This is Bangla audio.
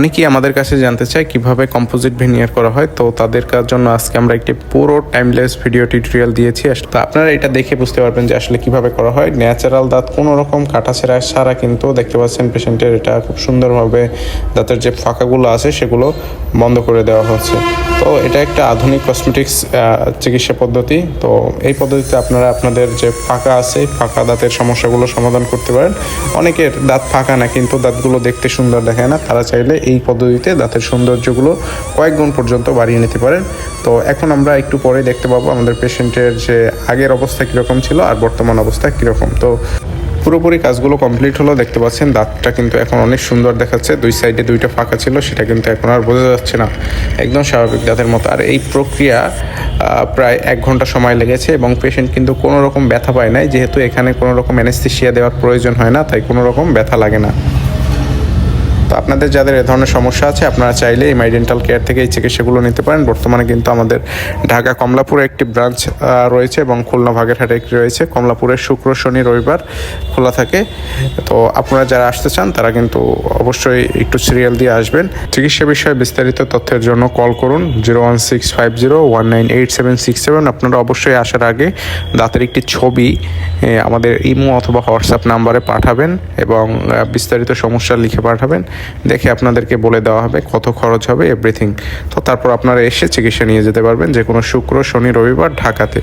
অনেকেই আমাদের কাছে জানতে চায় কীভাবে কম্পোজিট ভেনিয়ার করা হয়। তো তাদের কার জন্য আজকে আমরা একটি পুরো টাইমলেস ভিডিও টিউটোরিয়াল দিয়েছি। তো আপনারা এটা দেখে বুঝতে পারবেন যে আসলে কীভাবে করা হয়। ন্যাচারাল দাঁত কোনো রকম কাটা ছেঁড়া ছাড়া কিন্তু দেখতে পাচ্ছেন পেশেন্টের এটা খুব সুন্দরভাবে দাঁতের যে ফাঁকাগুলো আছে সেগুলো বন্ধ করে দেওয়া হচ্ছে। তো এটা একটা আধুনিক কসমেটিক্স চিকিৎসা পদ্ধতি। তো এই পদ্ধতিতে আপনারা আপনাদের যে ফাঁকা আছে, ফাঁকা দাঁতের সমস্যাগুলো সমাধান করতে পারেন। অনেকের দাঁত ফাঁকা না, কিন্তু দাঁতগুলো দেখতে সুন্দর দেখায় না। তারা চাইলে এই পদ্ধতিতে দাঁতের সৌন্দর্যগুলো কয়েক গুণ পর্যন্ত বাড়িয়ে নিতে পারেন। তো এখন আমরা একটু পরে দেখতে পাবো আমাদের পেশেন্টের যে আগের অবস্থা কীরকম ছিল আর বর্তমান অবস্থা কীরকম। তো পুরোপুরি কাজগুলো কমপ্লিট হলো, দেখতে পাচ্ছেন দাঁতটা কিন্তু এখন অনেক সুন্দর দেখাচ্ছে। দুই সাইডে দুইটা ফাঁকা ছিল, সেটা কিন্তু এখন আর বোঝা যাচ্ছে না। একদম স্বাভাবিক দাঁতের মতো। আর এই প্রক্রিয়া প্রায় এক ঘণ্টা সময় লেগেছে এবং পেশেন্ট কিন্তু কোনো রকম ব্যথা পায় নাই। যেহেতু এখানে কোনো রকম অ্যানেস্থেশিয়া দেওয়ার প্রয়োজন হয় না, তাই কোনো রকম ব্যথা লাগে না। তো আপনাদের যাদের এ ধরনের সমস্যা আছে, আপনারা চাইলে এই মাই ডেন্টাল কেয়ার থেকে এই চিকিৎসাগুলো নিতে পারেন। বর্তমানে কিন্তু আমাদের ঢাকা কমলাপুরে একটি ব্রাঞ্চ রয়েছে এবং খুলনা বাগেরহাটে একটি রয়েছে। কমলাপুরের শুক্র, শনি, রবিবার খোলা থাকে। তো আপনারা যারা আসতে চান, তারা কিন্তু অবশ্যই একটু সিরিয়াল দিয়ে আসবেন। চিকিৎসা বিষয়ে বিস্তারিত তথ্যের জন্য কল করুন zero one six five zero one nine eight seven six seven. আপনারা অবশ্যই আসার আগে দাঁতের একটি ছবি আমাদের ইমো অথবা হোয়াটসঅ্যাপ নাম্বারে পাঠাবেন এবং বিস্তারিত সমস্যা লিখে পাঠাবেন। দেখে আপনাদেরকে বলে দেওয়া হবে কত খরচ হবে এভরিথিং তো তারপর আপনারা এসে চিকিৎসা নিয়ে যেতে পারবেন যে কোনো শুক্র, শনি, রবিবার ঢাকাতে।